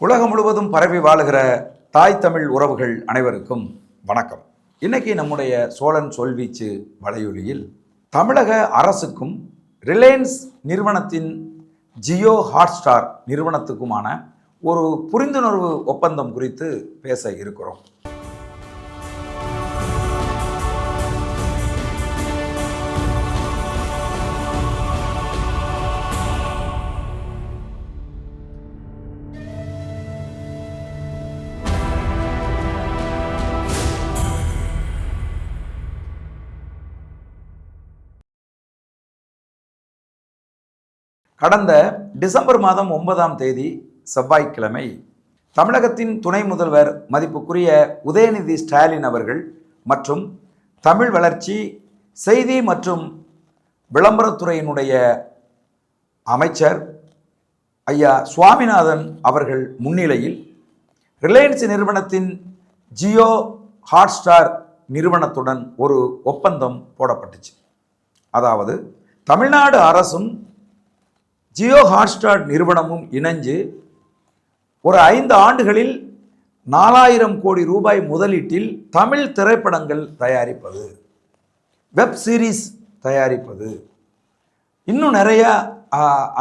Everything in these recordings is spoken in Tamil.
உலகம் முழுவதும் பரவி வாழுகிற தாய் தமிழ் உறவுகள் அனைவருக்கும் வணக்கம். இன்னைக்கு நம்முடைய சோழன் சொல்வீச்சு வலையொலியில் தமிழக அரசுக்கும் ரிலையன்ஸ் நிறுவனத்தின் ஜியோ ஹாட்ஸ்டார் நிறுவனத்துக்குமான ஒரு புரிந்துணர்வு ஒப்பந்தம் குறித்து பேச இருக்கிறோம். கடந்த டிசம்பர் மாதம் ஒன்பதாம் தேதி செவ்வாய்க்கிழமை தமிழகத்தின் துணை முதல்வர் மதிப்புக்குரிய உதயநிதி ஸ்டாலின் அவர்கள் மற்றும் தமிழ் வளர்ச்சி செய்தி மற்றும் விளம்பரத்துறையினுடைய அமைச்சர் ஐயா சுவாமிநாதன் அவர்கள் முன்னிலையில் ரிலையன்ஸ் நிறுவனத்தின் ஜியோ ஹாட்ஸ்டார் நிறுவனத்துடன் ஒரு ஒப்பந்தம் போடப்பட்டுச்சு. அதாவது தமிழ்நாடு அரசும் ஜியோ ஹாட்ஸ்டார் நிறுவனமும் இணைஞ்சு ஒரு ஐந்து ஆண்டுகளில் நாலாயிரம் கோடி ரூபாய் முதலீட்டில் தமிழ் திரைப்படங்கள் தயாரிப்பது வெப் சீரிஸ் தயாரிப்பது. இன்னும் நிறைய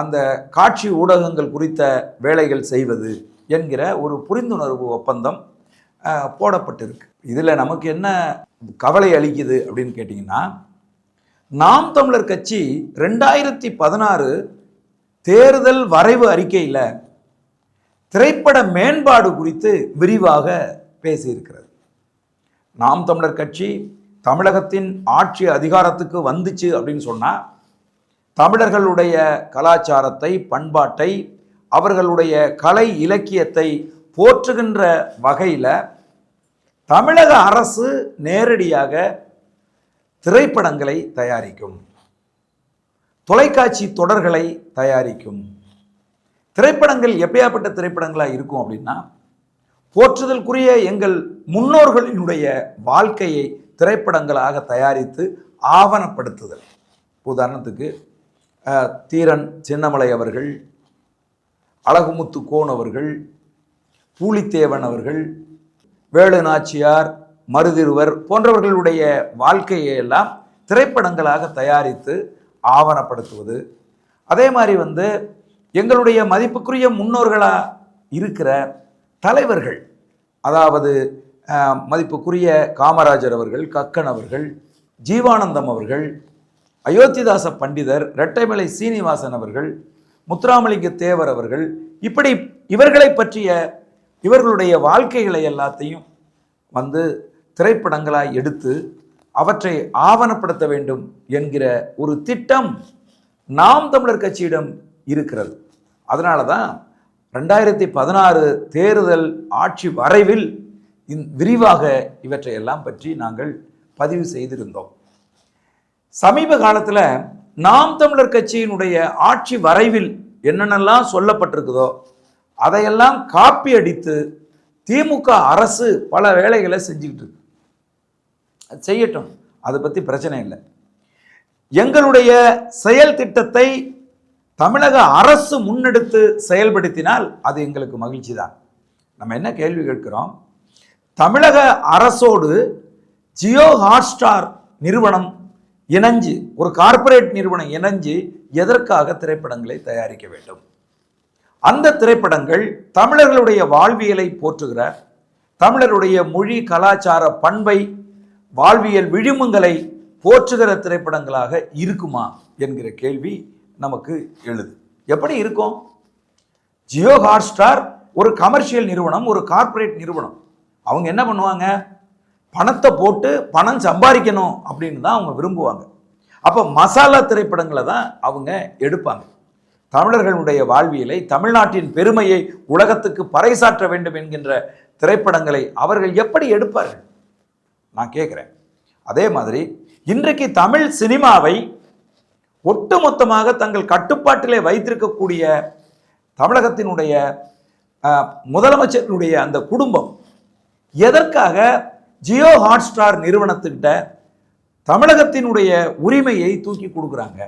அந்த காட்சி ஊடகங்கள் குறித்த வேலைகள் செய்வது என்கிற ஒரு புரிந்துணர்வு ஒப்பந்தம் போடப்பட்டிருக்கு. இதில் நமக்கு என்ன கவலை அளிக்குது அப்படின்னு கேட்டிங்கன்னா நாம் தமிழர் கட்சி ரெண்டாயிரத்தி பதினாறு தேர்தல் வரைவு அறிக்கையில் திரைப்பட மேம்பாடு குறித்து விரிவாக பேசியிருக்கிறது. நாம் தமிழர் கட்சி தமிழகத்தின் ஆட்சி அதிகாரத்துக்கு வந்துச்சு அப்படின்னு சொன்னால் தமிழர்களுடைய கலாச்சாரத்தை பண்பாட்டை அவர்களுடைய கலை இலக்கியத்தை போற்றுகின்ற வகையில் தமிழக அரசு நேரடியாக திரைப்படங்களை தயாரிக்கும். தொலைக்காட்சி தொடர்களை தயாரிக்கும். திரைப்படங்கள் எப்படியாப்பட்ட திரைப்படங்களாக இருக்கும் அப்படின்னா போற்றுதலுக்குரிய எங்கள் முன்னோர்களினுடைய வாழ்க்கையை திரைப்படங்களாக தயாரித்து ஆவணப்படுத்துதல். உதாரணத்துக்கு தீரன் சின்னமலை அவர்கள் அழகுமுத்து கோன் அவர்கள் பூலித்தேவன் அவர்கள் வேலு நாச்சியார் மருதிருவர் போன்றவர்களுடைய வாழ்க்கையை எல்லாம் திரைப்படங்களாக தயாரித்து ஆவணப்படுத்துவது. அதே மாதிரி வந்து எங்களுடைய மதிப்புக்குரிய முன்னோர்களாக இருக்கிற தலைவர்கள் அதாவது மதிப்புக்குரிய காமராஜர் அவர்கள் கக்கன் அவர்கள் ஜீவானந்தம் அவர்கள் அயோத்திதாச பண்டிதர் இரட்டைமலை சீனிவாசன் அவர்கள் முத்துராமலிங்க தேவர் அவர்கள் இப்படி இவர்களை பற்றிய இவர்களுடைய வாழ்க்கைகளை எல்லாத்தையும் வந்து திரைப்படங்களாக எடுத்து அவற்றை ஆவணப்படுத்த வேண்டும் என்கிற ஒரு திட்டம் நாம் தமிழர் கட்சியிடம் இருக்கிறது. அதனால தான் ரெண்டாயிரத்தி பதினாறு தேர்தல் ஆட்சி வரைவில் இந் விரிவாக இவற்றையெல்லாம் பற்றி நாங்கள் பதிவு செய்திருந்தோம். சமீப காலத்தில் நாம் தமிழர் கட்சியினுடைய ஆட்சி வரைவில் என்னென்னலாம் சொல்லப்பட்டிருக்குதோ அதையெல்லாம் காப்பி அடித்து திமுக அரசு பல வேலைகளை செஞ்சுக்கிட்டு இருக்கு. அது செய்யட்டும். அதை பற்றி பிரச்சனை இல்லை. எங்களுடைய செயல் திட்டத்தை தமிழக அரசு முன்னெடுத்து செயல்படுத்தினால் அது எங்களுக்கு மகிழ்ச்சி தான். நம்ம என்ன கேள்வி கேட்கிறோம்? தமிழக அரசோடு ஜியோ ஹாட்ஸ்டார் நிறுவனம் இணைஞ்சு ஒரு கார்ப்பரேட் நிறுவனம் இணைஞ்சு எதற்காக திரைப்படங்களை தயாரிக்க வேண்டும்? அந்த திரைப்படங்கள் தமிழர்களுடைய வாழ்வியலை போற்றுகிற தமிழருடைய மொழி கலாச்சார பண்பை வாழ்வியல் விழுமங்களை போற்றுகிற திரைப்படங்களாக இருக்குமா என்கிற கேள்வி நமக்கு எழுது. எப்படி இருக்கும்? ஜியோ ஹாட்ஸ்டார் ஒரு கமர்ஷியல் நிறுவனம் ஒரு கார்ப்பரேட் நிறுவனம். அவங்க என்ன பண்ணுவாங்க? பணத்தை போட்டு பணம் சம்பாதிக்கணும் அப்படின்னு தான் அவங்க விரும்புவாங்க. அப்போ மசாலா திரைப்படங்களை தான் அவங்க எடுப்பாங்க. தமிழர்களுடைய வாழ்வியலை தமிழ்நாட்டின் பெருமையை உலகத்துக்கு பறைசாற்ற வேண்டும் என்கின்ற திரைப்படங்களை அவர்கள் எப்படி எடுப்பார்கள்? நான் கேட்குறேன் அதே மாதிரி இன்றைக்கு தமிழ் சினிமாவை ஒட்டுமொத்தமாக தங்கள் கட்டுப்பாட்டிலே வைத்திருக்கக்கூடிய தமிழகத்தினுடைய முதலமைச்சரினுடைய முதலமைச்சர்களுடைய அந்த குடும்பம் எதற்காக ஜியோ ஹாட்ஸ்டார் நிறுவனத்துக்கிட்ட தமிழகத்தினுடைய உரிமையை தூக்கி கொடுக்குறாங்க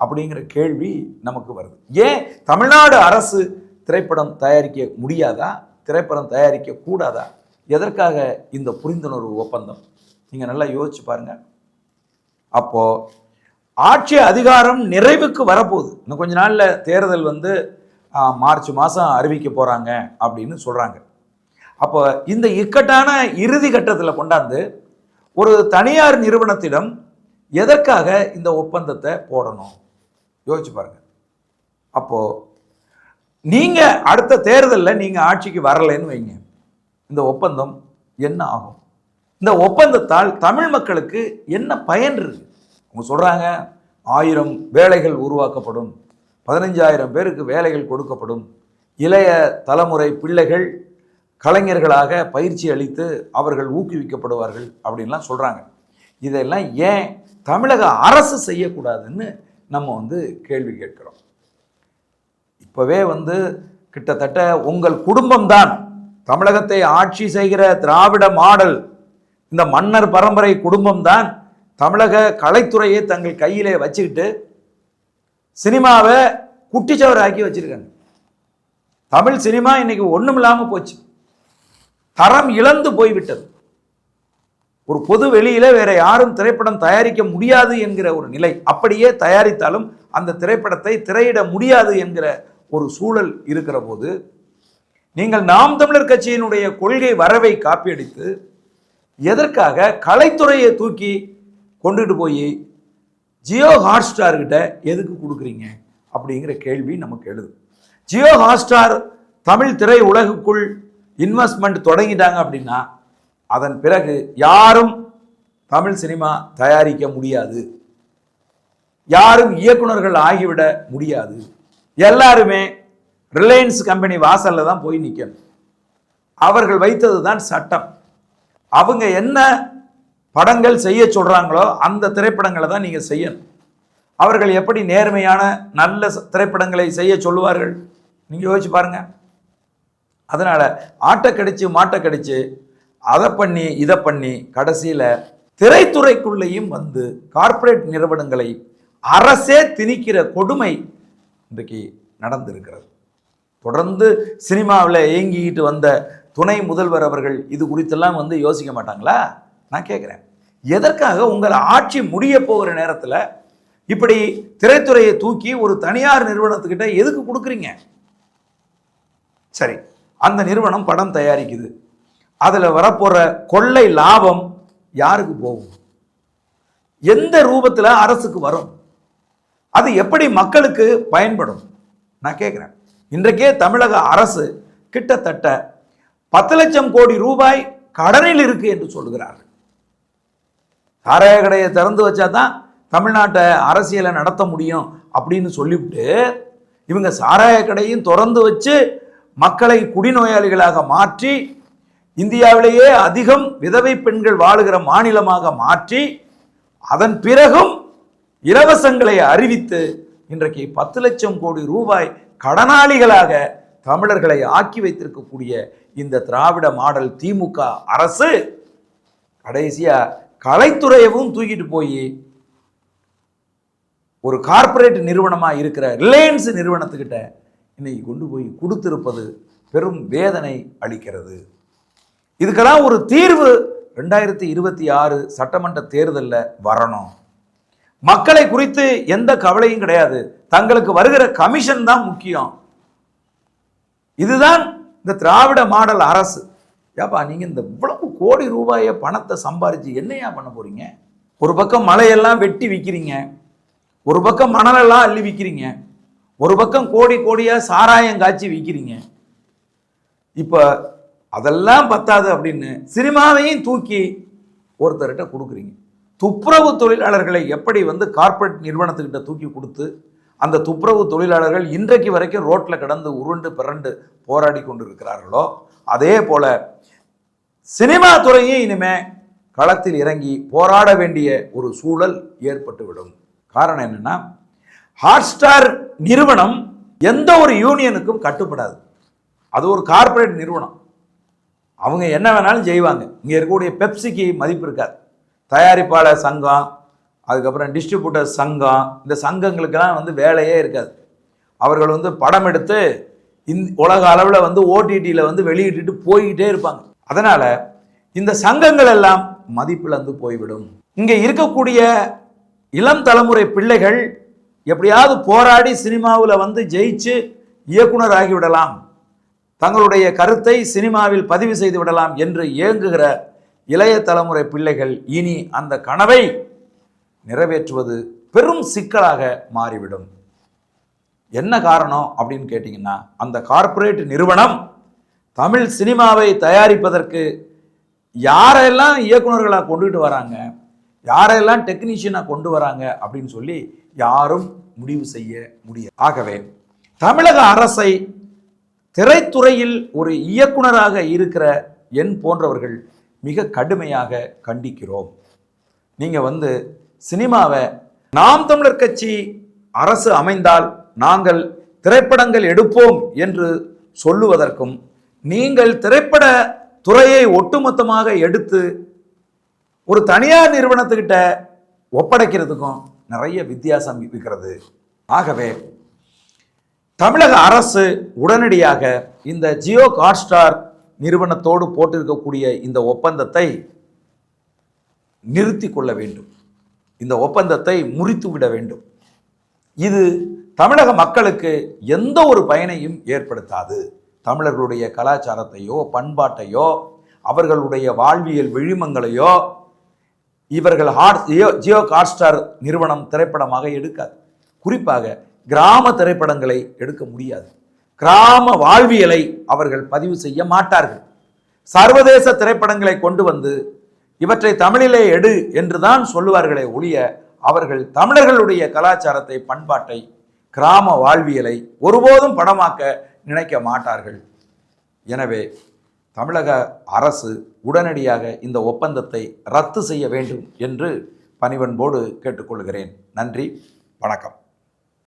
அப்படிங்கிற கேள்வி நமக்கு வருது. ஏன் தமிழ்நாடு அரசு திரைப்படம் தயாரிக்க முடியாதா? திரைப்படம் தயாரிக்க கூடாதா? எதற்காக இந்த புரிந்துணர்வு ஒப்பந்தம்? நீங்கள் நல்லா யோசிச்சு பாருங்க. அப்போது ஆட்சி அதிகாரம் நிறைவுக்கு வரப்போகுது. இன்னும் கொஞ்ச நாளில் தேர்தல் வந்து மார்ச் மாதம் அறிவிக்க போகிறாங்க அப்படின்னு சொல்கிறாங்க அப்போ இந்த இக்கட்டான இறுதி கட்டத்தில் கொண்டாந்து ஒரு தனியார் நிறுவனத்திடம் எதற்காக இந்த ஒப்பந்தத்தை போடணும்? யோசிச்சு பாருங்கள் அப்போ நீங்கள் அடுத்த தேர்தலில் நீங்கள் ஆட்சிக்கு வரலைன்னு வைங்க. இந்த ஒப்பந்தம் என்ன ஆகும்? இந்த ஒப்பந்தத்தால் தமிழ் மக்களுக்கு என்ன பயன் இருக்கு? அவங்க சொல்கிறாங்க ஆயிரம் வேலைகள் உருவாக்கப்படும் பதினஞ்சாயிரம் பேருக்கு வேலைகள் கொடுக்கப்படும். இளைய தலைமுறை பிள்ளைகள் கலைஞர்களாக பயிற்சி அளித்து அவர்கள் ஊக்குவிக்கப்படுவார்கள் அப்படின்லாம் சொல்கிறாங்க இதெல்லாம் ஏன் தமிழக அரசு செய்யக்கூடாதுன்னு நம்ம வந்து கேள்வி கேட்குறோம். இப்போவே வந்து கிட்டத்தட்ட உங்கள் குடும்பம்தான் தமிழகத்தை ஆட்சி செய்கிற திராவிட மாடல் இந்த மன்னர் பரம்பரை குடும்பம்தான் தமிழக கலைத்துறையை தங்கள் கையிலே வச்சுக்கிட்டு சினிமாவை குட்டிச்சவராக்கி வச்சிருக்காங்க. தமிழ் சினிமா இன்னைக்கு ஒன்றும் இல்லாமல் போச்சு. தரம் இழந்து போய்விட்டது. ஒரு பொது வெளியில் வேற யாரும் திரைப்படம் தயாரிக்க முடியாது என்கிற ஒரு நிலை அப்படியே தயாரித்தாலும் அந்த திரைப்படத்தை திரையிட முடியாது என்கிற ஒரு சூழல் இருக்கிற போது நீங்கள் நாம் தமிழர் கட்சியினுடைய கொள்கை வரவை காப்பியடித்து எதற்காக கலைத்துறையை தூக்கி கொண்டுட்டு போய் ஜியோ ஹாட்ஸ்டார்கிட்ட எதுக்கு கொடுக்குறீங்க அப்படிங்கிற கேள்வி நமக்கு எழுது ஜியோ ஹாட்ஸ்டார் தமிழ் திரை உலகுக்குள் இன்வெஸ்ட்மெண்ட் தொடங்கிட்டாங்க அப்படின்னா அதன் பிறகு யாரும் தமிழ் சினிமா தயாரிக்க முடியாது. யாரும் இயக்குனர்கள் ஆகிவிட முடியாது. எல்லாருமே ரிலையன்ஸ் கம்பெனி வாசலில் தான் போய் நிற்கணும் அவர்கள் வைத்தது தான் சட்டம். அவங்க என்ன படங்கள் செய்ய சொல்கிறாங்களோ அந்த திரைப்படங்களை தான் நீங்கள் செய்யணும். அவர்கள் எப்படி நேர்மையான நல்ல திரைப்படங்களை செய்ய சொல்லுவார்கள்? நீங்கள் யோசிச்சு பாருங்கள் அதனால் ஆட்டை கடிச்சு மாட்டை கடிச்சு அதை பண்ணி இதை பண்ணி கடைசியில் திரைத்துறைக்குள்ளேயும் வந்து கார்ப்பரேட் நிறுவனங்களை அரசே திணிக்கிற கொடுமை இன்றைக்கு நடந்திருக்கிறது. தொடர்ந்து சினிமாவில் இயங்கிக்கிட்டு வந்த துணை முதல்வர் அவர்கள் இது குறித்தெல்லாம் வந்து யோசிக்க மாட்டாங்களா? நான் கேட்குறேன் எதற்காக உங்கள் ஆட்சி முடிய போகிற நேரத்தில் இப்படி திரைத்துறையை தூக்கி ஒரு தனியார் நிறுவனத்துக்கிட்ட எதுக்கு கொடுக்குறீங்க? சரி அந்த நிறுவனம் படம் தயாரிக்குது. அதில் வரப்போகிற கொள்ளை லாபம் யாருக்கு போகும்? எந்த ரூபத்தில் அரசுக்கு வரும்? அது எப்படி மக்களுக்கு பயன்படும்? நான் கேட்குறேன் இன்றைக்கே தமிழக அரசு கிட்டத்தட்ட பத்து லட்சம் கோடி ரூபாய் கடனில் இருக்கு என்று சொல்கிறார்கள் சாராய கடையை திறந்து வச்சா தான் தமிழ்நாட்டை அரசியலை நடத்த முடியும் அப்படின்னு சொல்லிவிட்டு இவங்க சாராய கடையும் திறந்து வச்சு மக்களை குடிநோயாளிகளாக மாற்றி இந்தியாவிலேயே அதிகம் விதவை பெண்கள் வாழுகிற மாநிலமாக மாற்றி அதன் பிறகும் இலவசங்களை அறிவித்து இன்றைக்கு பத்து லட்சம் கோடி ரூபாய் கடனாளிகளாக தமிழர்களை ஆக்கி வைத்திருக்கக்கூடிய இந்த திராவிட மாடல் திமுக அரசு கடைசியாக கலைத்துறையவும் தூக்கிட்டு போய் ஒரு கார்ப்பரேட் நிறுவனமாக இருக்கிற ரிலையன்ஸ் நிறுவனத்துக்கிட்ட இன்னைக்கு கொண்டு போய் கொடுத்திருப்பது பெரும் வேதனை அளிக்கிறது. இதுக்கெல்லாம் ஒரு தீர்வு ரெண்டாயிரத்தி இருபத்தி ஆறு சட்டமன்ற தேர்தலில் வரணும். மக்களை குறித்து எந்த கவலையும் கிடையாது. தங்களுக்கு வருகிற கமிஷன் தான் முக்கியம். இதுதான் இந்த திராவிட மாடல் அரசு. ஏப்பா நீங்க இந்த இவ்வளவு கோடி ரூபாய பணத்தை சம்பாரிச்சு என்னையா பண்ண போறீங்க? ஒரு பக்கம் மலையெல்லாம் வெட்டி விற்கிறீங்க ஒரு பக்கம் மணலெல்லாம் அள்ளி விற்கிறீங்க ஒரு பக்கம் கோடி கோடியாக சாராயம் காய்ச்சி விற்கிறீங்க இப்போ அதெல்லாம் பத்தாது அப்படின்னு சினிமாவையும் தூக்கி ஒருத்தர்கிட்ட கொடுக்குறீங்க. துப்புரவு தொழிலாளர்களை எப்படி வந்து கார்ப்பரேட் நிறுவனத்துக்கிட்ட தூக்கி கொடுத்து அந்த துப்புரவு தொழிலாளர்கள் இன்றைக்கு வரைக்கும் ரோட்டில் கிடந்து உருண்டு பிறண்டு போராடி கொண்டு இருக்கிறார்களோ அதே போல் சினிமா துறையும் இனிமேல் களத்தில் இறங்கி போராட வேண்டிய ஒரு சூழல் ஏற்பட்டுவிடும். காரணம் என்னன்னா ஹாட்ஸ்டார் நிறுவனம் எந்த ஒரு யூனியனுக்கும் கட்டுப்படாது. அது ஒரு கார்ப்பரேட் நிறுவனம். அவங்க என்ன வேணாலும் செய்வாங்க. இங்கே இருக்கக்கூடிய பெப்சிக்கு மதிப்பு இருக்காது. தயாரிப்பாளர் சங்கம் அதுக்கப்புறம் டிஸ்ட்ரிபியூட்டர் சங்கம் இந்த சங்கங்களுக்கெல்லாம் வந்து வேலையே இருக்காது. அவர்கள் வந்து படம் எடுத்து இந் உலக அளவில் வந்து ஓடிடியில் வந்து வெளியிட்டுட்டு போய்கிட்டே இருப்பாங்க. அதனால் இந்த சங்கங்கள் எல்லாம் மதிப்பிழந்து போய்விடும். இங்கே இருக்கக்கூடிய இளம் தலைமுறை பிள்ளைகள் எப்படியாவது போராடி சினிமாவில் வந்து ஜெயிச்சு இயக்குனர் ஆகிவிடலாம் தங்களுடைய கருத்தை சினிமாவில் பதிவு செய்து விடலாம் என்று இயங்குகிற இளைய தலைமுறை பிள்ளைகள் இனி அந்த கனவை நிறைவேற்றுவது பெரும் சிக்கலாக மாறிவிடும். என்ன காரணம் அப்படின்னு கேட்டிங்கன்னா அந்த கார்ப்பரேட் நிறுவனம் தமிழ் சினிமாவை தயாரிப்பதற்கு யாரெல்லாம் இயக்குனர்களாக கொண்டுகிட்டு வராங்க யாரெல்லாம் டெக்னீஷியனாக கொண்டு வராங்க அப்படின்னு சொல்லி யாரும் முடிவு செய்ய முடியாது. ஆகவே தமிழக அரசை திரைத்துறையில் ஒரு இயக்குனராக இருக்கிற என் போன்றவர்கள் மிக கடுமையாக கண்டிக்கிறோம். நீங்கள் வந்து சினிமாவை நாம் தமிழர் கட்சி அரசு அமைந்தால் நாங்கள் திரைப்படங்கள் எடுப்போம் என்று சொல்லுவதற்கும் நீங்கள் திரைப்பட துறையை ஒட்டுமொத்தமாக எடுத்து ஒரு தனியார் நிறுவனத்துக்கிட்ட ஒப்படைக்கிறதுக்கும் நிறைய வித்தியாசம் இருக்கிறது. ஆகவே தமிழக அரசு உடனடியாக இந்த ஜியோ ஹாட்ஸ்டார் நிறுவனத்தோடு போட்டிருக்கக்கூடிய இந்த ஒப்பந்தத்தை நிறுத்தி கொள்ள வேண்டும். இந்த ஒப்பந்தத்தை முறித்து விட வேண்டும். இது தமிழக மக்களுக்கு எந்த ஒரு பயனையும் ஏற்படுத்தாது. தமிழர்களுடைய கலாச்சாரத்தையோ பண்பாட்டையோ அவர்களுடைய வாழ்வியல் விழிமங்களையோ இவர்கள் ஹாட் ஜியோ ஜியோ ஹாட்ஸ்டார் நிறுவனம் திரைப்படமாக எடுக்காது. குறிப்பாக கிராம திரைப்படங்களை எடுக்க முடியாது. கிராம வாழ்வியலை அவர்கள் பதிவு செய்ய மாட்டார்கள். சர்வதேச திரைப்படங்களை கொண்டு வந்து இவற்றை தமிழிலே எடு என்றுதான் சொல்லுவார்களே ஒழிய அவர்கள் தமிழர்களுடைய கலாச்சாரத்தை பண்பாட்டை கிராம வாழ்வியலை ஒருபோதும் படமாக்க நினைக்க மாட்டார்கள். எனவே தமிழக அரசு உடனடியாக இந்த ஒப்பந்தத்தை ரத்து செய்ய வேண்டும் என்று பணிவன்போடு கேட்டுக்கொள்கிறேன். நன்றி வணக்கம்.